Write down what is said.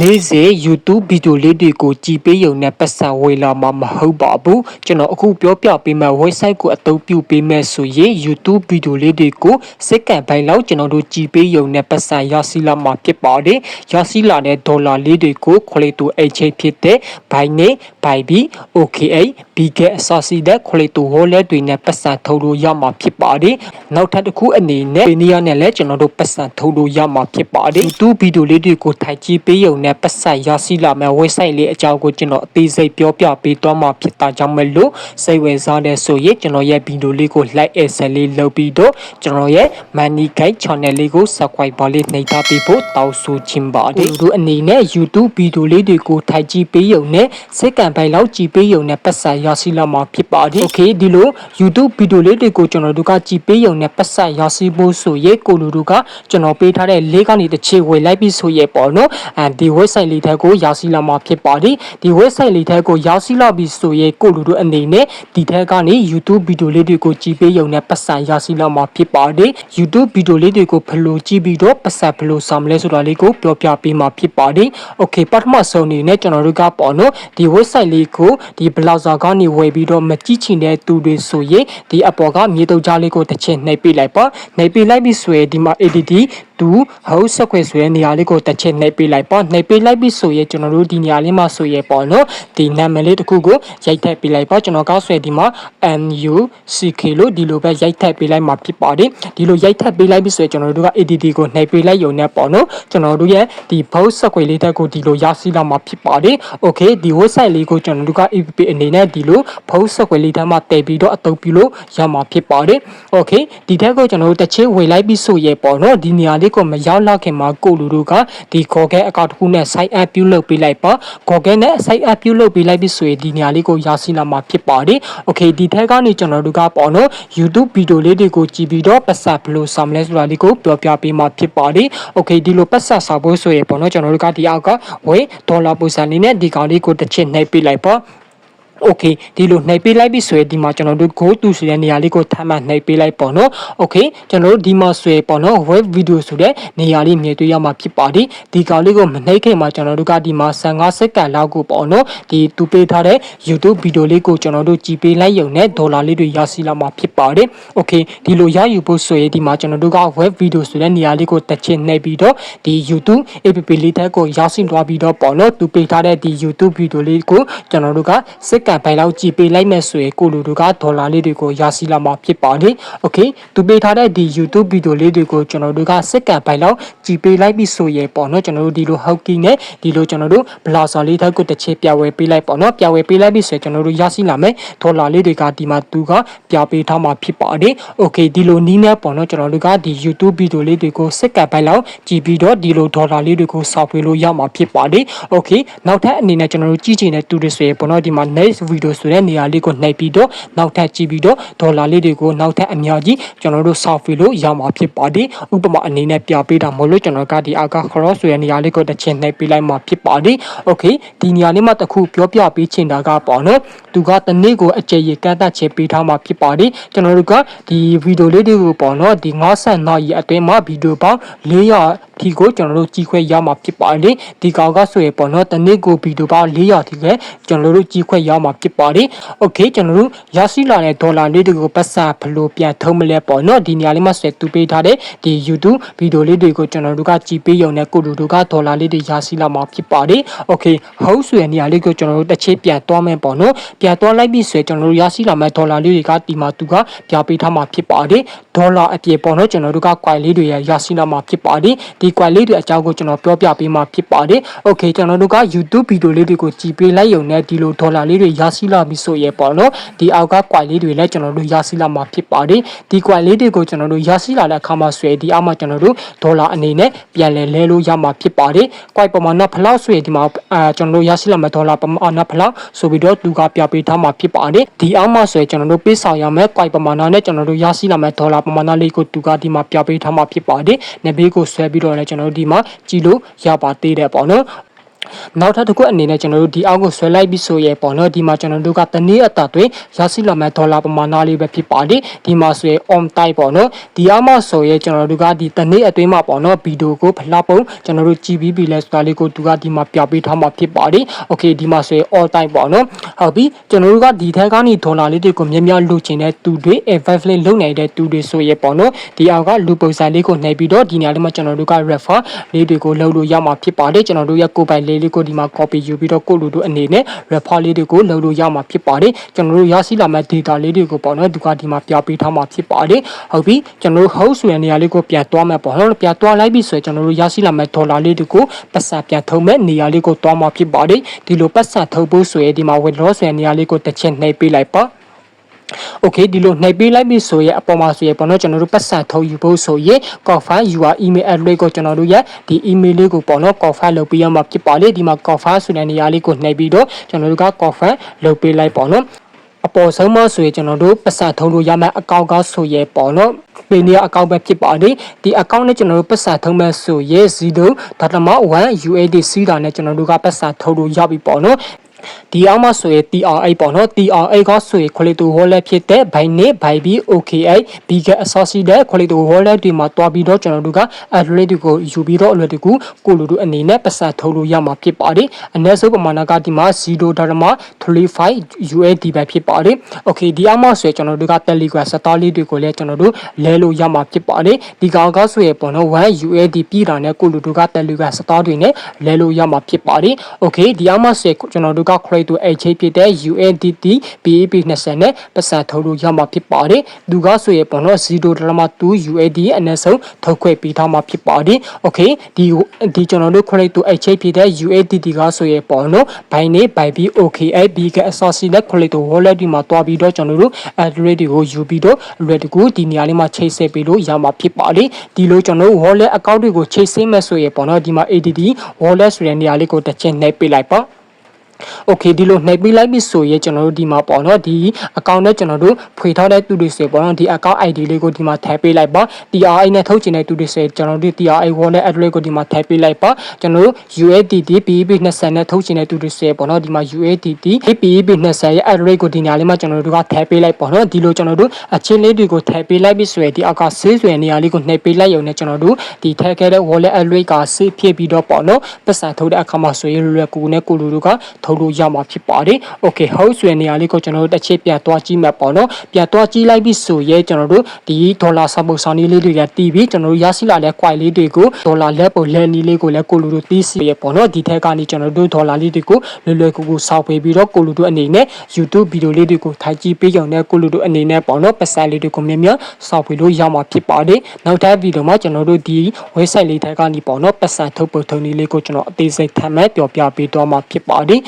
နေ့စဉ် YouTube ဗီဒီယိုလေးတွေကိုကြည်ပေးရုံနဲ့ပတ်စံဝေလာမှာမဟုတ်ပါဘူးကျွန်တော်အခုပြောပြပေးမယ့် website ကိုအသုံးပြုပေးမယ်ဆိုရင် YouTube ဗီဒီယိုလေးတွေကိုစက္ကန့်ပိုင်းလောက်ကျွန်တော်တို့ကြည်ပေးရုံနဲ့ပတ်စံရရှိလာမှာဖြစ်ပါတယ်ရရှိလာတဲ့ဒေါ်လာလေးတွေကိုခွလေတူ exchange ဖြစ်တဲ့ Binance, Bybit, OKX, Bitget အစရှိတဲ့ခွလေတူ wallet တွေနဲ့ပတ်စံထုတ်လို့ရမှာဖြစ်ပါတယ်နောက်ထပ်တစ်ခုအနေနဲ့ Payoneer နဲ့လည်းကျွန်တော်တို့ပတ်စံထုတ်လို့ရမှာဖြစ်ပါတယ် YouTube ဗီဒီယိုလေးတွေကိုထိုင်ကြည့်ပေးရုံနဲ့ပတ်စံရရှိလာမယ့် website လေးအကြောင်းကိုကျွန်တော်အသေးစိတ်ပြောပြပေးသွားမှာဖြစ်တာကြောင့်မလို့စိတ်ဝင်စားတဲ့ဆိုရင်ကျွန်တော်ရဲ့ဗီဒီယိုလေးကို like and share လေးလုပ်ပြီးတော့ကျွန်တော်ရဲ့ Money Guide channel လေးကို subscribe ပါလေးနှိပ်ထားပေးဖို့တောင်းဆိုချင်ပါတယ်ဒီလိုအနေနဲ့ YouTube ဗီဒီယိုလေးတွေကိုထိုင်ကြည့်ပေးရုံနဲ့စိတ်ကံပိုင်လောက်ကြည့်ပေးရုံနဲ့ပတ်စံရရှိလာမှာဖြစ်ပါတယ် Okay ဒီလို YouTube ဗီဒီယိုလေးတွေကိုကျွန်တော်တို့ကကြည့်ပေးရုံနဲ့ပတ်စံရရှိဖို့ဆိုရင်ကိုလူတို့ကကျွန်တော်ပေးထားတဲ့လေးကနေတစ်ချေဝေလိုက်ပြီးဆိုရင်ပေါ့နော်အဲဒီ website လေးထက်ကိုရရှိလာမှာဖြစ်ပါတယ်ဒီ website လေးထက်ကိုရရှိလာပြီဆိုရင်ကိုလူတို့အနေနဲ့ဒီထက်ကနေ YouTube ဗီဒီယိုလေးတွေကိုကြည့်ပေးရုံနဲ့ပတ်စံရရှိလာမှာဖြစ်ပါတယ် YouTube ဗီဒီယိုလေးတွေကိုဘယ်လိုကြည့်ပြီးတော့ပတ်စံဘယ်လိုဆောင်မလဲဆိုတာလေးကိုပြောပြပေးမှာဖြစ်ပါတယ် Okay ပထမဆုံးအနေနဲ့ကျွန်တော်တို့ကပေါ့နော်ဒီ website လေးကိုဒီ browser ကနေဝယ်ပြီးတော့မကြည့်ချင်တဲ့သူတွေဆိုရင်ဒီအပေါ်ကမြေတုပ်ကြားလေးကိုတစ်ချက်နှိပ်ပေးလိုက်ပါနှိပ်ပေးလိုက်ပြီးဆိုရင်ဒီမှာ ADD တူဟောက်ဆက်ခွေဆိုတဲ့နေရာလေးကိုတစ်ချက်နှိပ်ပေးလိုက်ပါနှိပ်ပေးလိုက်ပြီးဆိုရင်ကျွန်တော်တို့ဒီနေရာလေးမှာဆိုရင်ပေါ့နော်ဒီနာမည်လေးတစ်ခုကိုရိုက်ထည့်ပေးလိုက်ပါကျွန်တော်ကောက်ဆွဲဒီမှာ MUCK လို့ဒီလိုပဲရိုက်ထည့်ပေးလိုက်မှာဖြစ်ပါတယ်ဒီလိုရိုက်ထည့်ပေးလိုက်ပြီးဆိုရင်ကျွန်တော်တို့က ADD ကိုနှိပ်ပေးလိုက်ရုံနဲ့ပေါ့နော်ကျွန်တော်တို့ရဲ့ဒီ box ဆက်ခွေလေးတက်ကိုဒီလိုရရှိလာမှာဖြစ်ပါတယ် Okay ဒီ website လေးကိုကျွန်တော်တို့က APP အနေနဲ့ဒီလို box ဆက်ခွေလေးတက်မှာတည်ပြီးတော့အသုံးပြုလို့ရမှာဖြစ်ပါတယ် Okay ဒီထက်ကိုကျွန်တော်တို့တစ်ချင်းဝေလိုက်ပြီးဆိုရင်ပေါ့နော်ဒီနေရာလေးကိုမရောက်လောက်ခင်မှာကိုလူတို့ကဒီ Google account တစ်ခုနဲ့ sign up ပြုလုပ်ပေးလိုက်ပါ Google နဲ့ sign up ပြုလုပ်ပေးလိုက်ပြီးဆိုရင်ဒီနေရာလေးကိုရရှိလာမှာဖြစ်ပါတယ် Okay ဒီထက်ကနေကျွန်တော်တို့ကပေါ့နော် YouTube ဗီဒီယိုလေးတွေကိုကြည့်ပြီးတော့ပတ်ဆက်ဘယ်လိုဆောင်မလဲဆိုတာလေးကိုပြောပြပေးမှာဖြစ်ပါတယ် Okay ဒီလိုပတ်ဆက်ဆောင်ဖို့ဆိုရင်ပေါ့နော်ကျွန်တော်တို့ကဒီအောက်ကဝေဒေါ်လာပုံစံလေးနဲ့ဒီကောင်လေးကိုတစ်ချက်နှိပ်ပေးလိုက်ပါ okay ဒီလိုနှိပ်ပေးလိုက်ပြီဆိုရင်ဒီမှာကျွန်တော်တို့ go to ဆိုတဲ့နေရာလေးကိုထပ်မံနှိပ်ပေးလိုက်ပေါ့နော် okay ကျွန်တော်တို့ဒီမှာဆိုရင်ပေါ့နော် web video ဆိုတဲ့နေရာလေးမြင်တွေ့ရမှာဖြစ်ပါတယ်ဒီကောင်လေးကိုမနှိပ်ခင်မှာကျွန်တော်တို့ကဒီမှာ15စက္ကန့်လောက်ကိုပေါ့နော်ဒီတူပေးထားတဲ့ YouTube video လေးကိုကျွန်တော်တို့ကြည်ပေးလိုက်ရုံနဲ့ဒေါ်လာလေးတွေရရှိလာမှာဖြစ်ပါတယ် okay ဒီလိုရယူဖို့ဆိုရင်ဒီမှာကျွန်တော်တို့က web video ဆိုတဲ့နေရာလေးကိုတစ်ချက်နှိပ်ပြီးတော့ဒီ YouTube app လေးတက်ကိုရရှိသွားပြီးတော့ပေါ့နော်တူပေးထားတဲ့ဒီ YouTube video လေးကိုကျွန်တော်တို့ကစက္ကန့်ပိုင်းလောက်ကြည်ပေးလိုက်မယ်ဆိုရင်ကိုလူတို့ကဒေါ်လာလေးတွေကိုရရှိလာမှာဖြစ်ပါတယ်။ Okay သူပေးထားတဲ့ဒီ YouTube ဗီဒီယိုလေးတွေကိုကျွန်တော်တို့ကစက္ကန့်ပိုင်းလောက်ကြည်ပေးလိုက်ပြီဆိုရင်ပေါ့နော်ကျွန်တော်တို့ဒီလို hooking နဲ့ဒီလိုကျွန်တော်တို့ browser လေးတစ်ခုတစ်ချက်ပြဝယ်ပေးလိုက်ပေါ့နော်ပြဝယ်ပေးလိုက်ပြီဆိုရင်ကျွန်တော်တို့ရရှိလာမယ်ဒေါ်လာလေးတွေကဒီမှာသူကပြပေးထားမှာဖြစ်ပါတယ်။ Okay ဒီလိုနီးနဲ့ပေါ့နော်ကျွန်တော်တို့ကဒီ YouTube ဗီဒီယိုလေးတွေကိုစက္ကန့်ပိုင်းလောက်ကြည်ပြီးတော့ဒီလိုဒေါ်လာလေးတွေကိုစောက်ပေးလို့ရမှာဖြစ်ပါတယ်။ Okay နောက်ထပ်အနေနဲ့ကျွန်တော်တို့ကြည့်ချင်တဲ့သူတွေဆိုရင်ပေါ့နော်ဒီမှာ This video ဆိုတဲ့နေရာလေးကိုနှိပ်ပြီးတော့နောက်ထပ်ကြည့်ပြီးတော့ဒေါ်လာလေးတွေကိုနောက်ထပ်အများကြီးကျွန်တော်တို့ software လို့ရမှာဖြစ်ပါတယ်။ဥပမာအနေနဲ့ပြပေးတာမဟုတ်လို့ကျွန်တော်ကဒီအက cross ဆိုတဲ့နေရာလေးကိုတစ်ချက်နှိပ်ပေးလိုက်မှာဖြစ်ပါတယ်။ Okay ဒီနေရာလေးမှာတခုပြောပြပေးချင်တာကပေါ့နော်။သူကတနေ့ကိုအကြေရကန့်သက်ချက်ပေးထားမှာဖြစ်ပါတယ်။ကျွန်တော်တို့ကဒီ video လေးတွေကိုပေါ့နော်ဒီ90နာရီအတွင်းမှာ video ပေါင်း400ဒီကိုကျွန်တော်တို့ကြည့်ခွဲရမှာဖြစ်ပါတယ်ဒီကောင်ကဆိုရင်ပေါ့နော်တနေ့ကိုဗီဒီယိုပေါင်း400ဒီကကျွန်တော်တို့ကြည့်ခွဲရမှာဖြစ်ပါတယ်โอเคကျွန်တော်တို့ရရှိလာတဲ့ဒေါ်လာလေးတွေကိုပတ်စဘလို့ပြန်ထုံးမလဲပေါ့နော်ဒီနေရာလေးမှာဆက်တူပေးထားတဲ့ဒီ YouTube ဗီဒီယိုလေးတွေကိုကျွန်တော်တို့ကကြည့်ပေးရုံနဲ့ကိုတို့တို့ကဒေါ်လာလေးတွေရရှိလာမှာဖြစ်ပါတယ်โอเคဟုတ်ဆိုတဲ့နေရာလေးကိုကျွန်တော်တို့တစ်ချက်ပြန်သွားမယ်ပေါ့နော်ပြန်သွားလိုက်ပြီဆိုရင်ကျွန်တော်တို့ရရှိလာမယ့်ဒေါ်လာလေးတွေကဒီမှာသူကပြပေးထားမှာဖြစ်ပါတယ် ဒေါ်လာအပြည့်ပေါ့နော်ကျွန်တော်တို့က coin လေးတွေရရရှိလာမှာဖြစ်ပါတယ်ဒီ coin လေးတွေအကြောင်းကိုကျွန်တော်ပြောပြပေးမှာဖြစ်ပါတယ်โอเคကျွန်တော်တို့က YouTube ဗီဒီယိုလေးတွေကိုကြည့်ပေးလိုက်ရုံနဲ့ဒီလိုဒေါ်လာလေးတွေရရှိလာပြီဆိုရင်ပေါ့နော်ဒီအောက်က coin လေးတွေလည်းကျွန်တော်တို့ရရှိလာမှာဖြစ်ပါတယ်ဒီ coin လေးတွေကိုကျွန်တော်တို့ရရှိလာတဲ့အခါမှာဆွဲဒီအောက်မှာကျွန်တော်တို့ဒေါ်လာအနေနဲ့ပြန်လဲလဲလို့ရမှာဖြစ်ပါတယ် coin ပမာဏဖလောက်ဆွဲဒီမှာအာကျွန်တော်တို့ရရှိလာမယ့်ဒေါ်လာပမာဏဖလောက်ဆိုပြီးတော့သူကပြပေးထားမှာဖြစ်ပါတယ်ဒီအောက်မှာဆွဲကျွန်တော်တို့ပေးဆောင်ရမယ့် coin ပမာဏနဲ့ကျွန်တော်တို့ရရှိလာမယ့်ဒေါ်လာ ပမာဏလေးကိုသူကဒီမှာပြပေးထားမှာဖြစ်ပါတယ်နေဘေးကိုဆွဲပြီးတော့လည်းကျွန်တော်တို့ဒီမှာကြည့်လို့ရပါသေးတယ်ပေါ့နော် နောက်ထပ်တစ်ခုအနေနဲ့ကျွန်တော်တို့ဒီအောက်ကိုဆွဲလိုက်ပြီးဆိုရဲပေါ့နော်ဒီမှာကျွန်တော်တို့ကတနည်းအတာတွင်ရရှိလာမဲ့ဒေါ်လာပမာဏလေးပဲဖြစ်ပါတယ်ဒီမှာဆိုရင် on type ပေါ့နော်ဒီအောက်မှာဆိုရဲကျွန်တော်တို့ကဒီတနည်းအတွင်းမှာပေါ့နော်ဗီဒီယိုကိုဖလားပုံကျွန်တော်တို့ကြည့်ပြီးပြီလဲဆိုတာလေးကိုသူကဒီမှာပြပေးထားမှာဖြစ်ပါတယ်โอเคဒီမှာဆိုရင် all type ပေါ့နော်ဟုတ်ပြီကျွန်တော်တို့ကဒီထက်ကနေဒေါ်လာလေးတွေကိုမြင်များလိုချင်တဲ့သူတွေ advice လေးလုပ်နိုင်တဲ့သူတွေဆိုရဲပေါ့နော်ဒီအောက်ကလူပုံစံလေးကိုနှိပ်ပြီးတော့ဒီနေရာလေးမှာကျွန်တော်တို့က refer လေးတွေကိုလုပ်လို့ရမှာဖြစ်ပါတယ်ကျွန်တော်တို့ရဲ့ကိုယ်ပိုင်လေး းလေးကိုဒီမှာ copy ယူပြီးတော့ကိုလူတို့အနေနဲ့ refer လေးတွေကိုလုပ်လို့ရမှာဖြစ်ပါတယ်ကျွန်တော်တို့ရရှိလာမဲ့ data လေးတွေကိုပေါ့နော်ဒီကဒီမှာပြပေးထားမှာဖြစ်ပါတယ်ဟုတ်ပြီကျွန်တော်တို့ host ဆိုတဲ့နေရာလေးကိုပြန်သွားမယ်ပေါ့နော်ပြန်သွားလိုက်ပြီဆိုရင်ကျွန်တော်တို့ရရှိလာမဲ့ဒေါ်လာလေးတွေကိုပတ်စံပြန်ထုံမဲ့နေရာလေးကိုသွားမှာဖြစ်ပါတယ်ဒီလိုပတ်စံထုတ်ဖို့ဆိုရင်ဒီမှာ withdraw ဆိုတဲ့နေရာလေးကိုတစ်ချက်နှိပ်ပေးလိုက်ပါ โอเคဒီလိုနှိပ်ပေးလိုက်ပြီဆိုရင်အပေါ်မှာဆိုရင်ပေါ့နော်ကျွန်တော်တို့ပတ်စံထုတ်ယူဖို့ဆိုရင် confirm your email address ကိုကျွန်တော်တို့ရဲ့ဒီ email လေးကိုပေါ့နော် confirm လုပ်ပေးရမှာဖြစ်ပါလေဒီမှာ confirm ဆိုတဲ့နေရာလေးကိုနှိပ်ပြီးတော့ကျွန်တော်တို့က confirm လုပ်ပေးလိုက်ပေါ့နော်အပေါ်ဆုံးမဆိုရင်ကျွန်တော်တို့ပတ်စံထုံးလို့ရမယ့်အကောင့်ကဆိုရဲပေါ့နော်ပေနီအကောင့်ပဲဖြစ်ပါတယ်ဒီအကောင့်နဲ့ကျွန်တော်တို့ပတ်စံထုံးမဲ့ဆိုရဲ0.1 UAD စီးတာနဲ့ကျွန်တော်တို့ကပတ်စံထုံးလို့ရပြီပေါ့နော် ဒီအောင်မဆိုရင် TRA ပေါ့နော် TRA ကဆိုရင် quality wallet ဖြစ်တဲ့ Binance Bybit OKX Big Associated quality wallet ဒီမှာတွားပြီးတော့ကျွန်တော်တို့က address တွေကိုယူပြီးတော့အလွယ်တကူကိုလိုတို့အနေနဲ့ပတ်စံထုတ်လို့ရမှာဖြစ်ပါတယ်အနည်းဆုံးပမာဏကဒီမှာ0.35 USD ပဲဖြစ်ပါတယ် Okay ဒီအောင်မဆိုရင်ကျွန်တော်တို့က Telegram စတားလေးတွေကိုလည်းကျွန်တော်တို့လဲလို့ရမှာဖြစ်ပါတယ်ဒီကောင်ကဆိုရင်ပေါ့နော်1 USD ပြည်တာနဲ့ကိုလိုတို့က Telegram စတားတွေနဲ့လဲလို့ရမှာဖြစ်ပါတယ် Okay ဒီအောင်မဆိုရင်ကျွန်တော်တို့က credit to exchange ဖြစ်တဲ့ USDT BEP 20နဲ့ပတ်စံထုတ်လို့ရမှာဖြစ်ပါတယ်သူကဆိုရင်ပေါ့နော်0.2 USD အနည်းဆုံးထုတ်ခွင့်ပေးထားမှာဖြစ်ပါတယ် Okay ဒီဒီကျွန်တော်တို့ credit to exchange ဖြစ်တဲ့ USDT ကဆိုရင်ပေါ့နော် Binance Bybit OKX BK Associate credit to wallet ဒီမှာတွားပြီးတော့ကျွန်တော်တို့ address တွေကိုယူပြီးတော့ ready တကူဒီနေရာလေးမှာချိတ်ဆက်ပေးလို့ရမှာဖြစ်ပါတယ်ဒီလိုကျွန်တော်တို့ wallet account တွေကိုချိတ်ဆက်မဲ့ဆိုရင်ပေါ့နော်ဒီမှာ ADD wallet ဆိုတဲ့နေရာလေးကိုတစ်ချက်နှိပ်ပေးလိုက်ပါ โอเคဒီလိုနှိပ်ပေးလိုက်ပြီဆိုရင်ကျွန်တော်တို့ဒီမှာပေါ့နော်ဒီအကောင့်နဲ့ကျွန်တော်တို့ဖွေထားတဲ့သူတွေဆိုပေါ့နော်ဒီအကောင့် ID လေးကိုဒီမှာထည့်ပေးလိုက်ပါ TRI နဲ့ထုတ်ချင်တဲ့သူတွေဆိုကျွန်တော်တို့ TRI wallet address ကိုဒီမှာထည့်ပေးလိုက်ပါကျွန်တော်တို့ USDT BEP 20နဲ့ထုတ်ချင်တဲ့သူတွေဆိုပေါ့နော်ဒီမှာ USDT BEP 20ရဲ့ address ကိုဒီနေရာလေးမှာကျွန်တော်တို့ကထည့်ပေးလိုက်ပေါ့နော်ဒီလိုကျွန်တော်တို့အချင်းလေးတွေကိုထည့်ပေးလိုက်ပြီဆိုရင်ဒီအကောင့်ဆေးဆိုတဲ့နေရာလေးကိုနှိပ်ပေးလိုက်ရုံနဲ့ကျွန်တော်တို့ဒီထည့်ခဲ့တဲ့ wallet address ကဆေးဖြစ်ပြီးတော့ပေါ့နော်ပတ်စံထုတ်တဲ့အခါမှာဆိုရင်လွယ်ကူနဲ့ကိုလူတို့ကထုတ် ်လို့ရမှာဖြစ်ပါတယ်။ Okay house ဆိုတဲ့နေရာလေးကိုကျွန်တော်တို့တစ်ချက်ပြန်သွားကြည့်မှပေါ့နော်။ပြန်သွားကြည့်လိုက်ပြီဆိုရဲကျွန်တော်တို့ဒီဒေါ်လာစပုတ်ဆောင်လေးလေးတွေကတီးပြီးကျွန်တော်တို့ရရှိလာတဲ့ coin လေးတွေကိုဒေါ်လာလက်ပေါ်လက်နီးလေးကိုလည်းကိုလူတို့တီးစီရပေါ့နော်။ဒီထက်ကနေကျွန်တော်တို့ဒေါ်လာလေးတွေကိုလွယ်လွယ်ကူကူစောက်ပေးပြီးတော့ကိုလူတို့အနေနဲ့ YouTube ဗီဒီယိုလေးတွေကိုထိုင်ကြည့်ပေးကြတဲ့ကိုလူတို့အနေနဲ့ပေါ့နော်ပတ်စံလေးတွေကိုမြင်မြန်စောက်ပေးလို့ရမှာဖြစ်ပါတယ်။နောက်ထပ်ဗီဒီယိုမှာကျွန်တော်တို့ဒီ website လေးထက်ကနေပေါ့နော်ပတ်စံထုတ်ပုတ်ထုံလေးလေးကိုကျွန်တော်အသေးစိတ်ထပ်မံပြောပြပေးတော့မှာဖြစ်ပါတယ်။